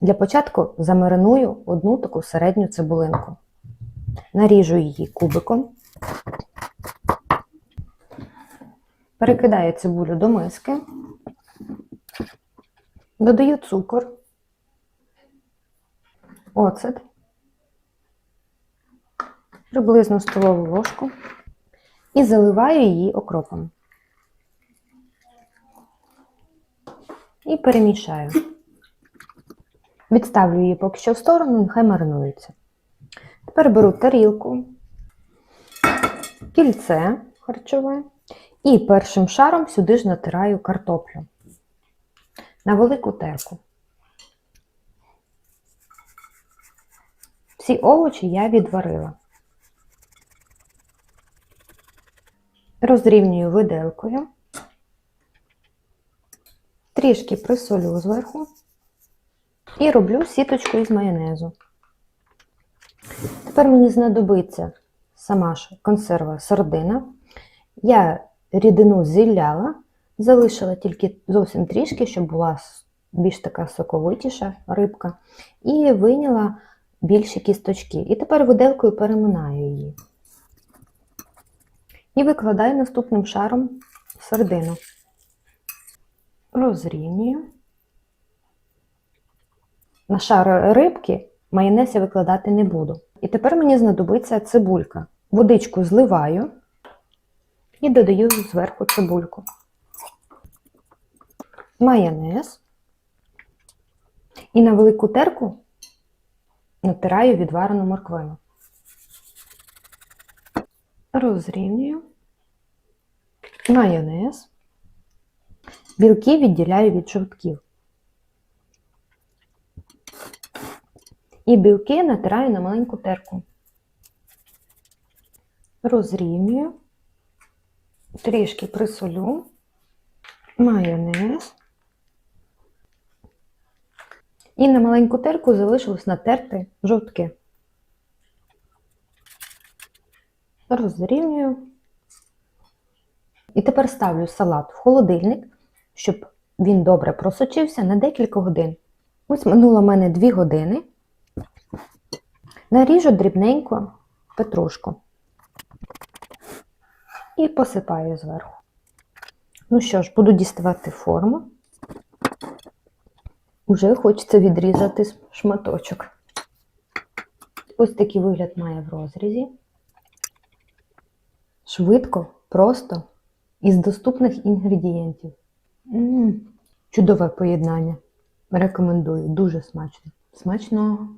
Для початку замариную одну таку середню цибулинку. Наріжу її кубиком. Перекидаю цибулю до миски. Додаю цукор, оцет, приблизно столову ложку і заливаю її окропом. І перемішаю. Відставлю її поки що в сторону, нехай маринується. Тепер беру тарілку, кільце харчове і першим шаром сюди ж натираю картоплю на велику терку. Всі овочі я відварила. Розрівнюю виделкою, трішки присолю зверху і роблю сіточку із майонезу. Тепер мені знадобиться сама ж консерва сардина. Я рідину зілляла, залишила тільки зовсім трішки, щоб була більш така соковитіша рибка, і вийняла більші кісточки. І тепер виделкою переминаю її. І викладаю наступним шаром сардину. Розрівнюю. На шар рибки майонез я викладати не буду. І тепер мені знадобиться цибулька. Водичку зливаю і додаю зверху цибульку. Майонез. І на велику терку натираю відварену морквину. Розрівнюю. Майонез. Білки відділяю від жовтків. І білки натираю на маленьку терку. Розрівнюю, трішки присолю, майонез. І на маленьку терку залишилось натерти жовтки. Розрівнюю. І тепер ставлю салат в холодильник, щоб він добре просочився на декілька годин. Ось минуло в мене 2 години. Наріжу дрібненько петрушку і посипаю зверху. Ну що ж, буду діставати форму. Уже хочеться відрізати шматочок. Ось такий вигляд має в розрізі. Швидко, просто, із доступних інгредієнтів. М, Чудове поєднання. Рекомендую, дуже смачно. Смачного!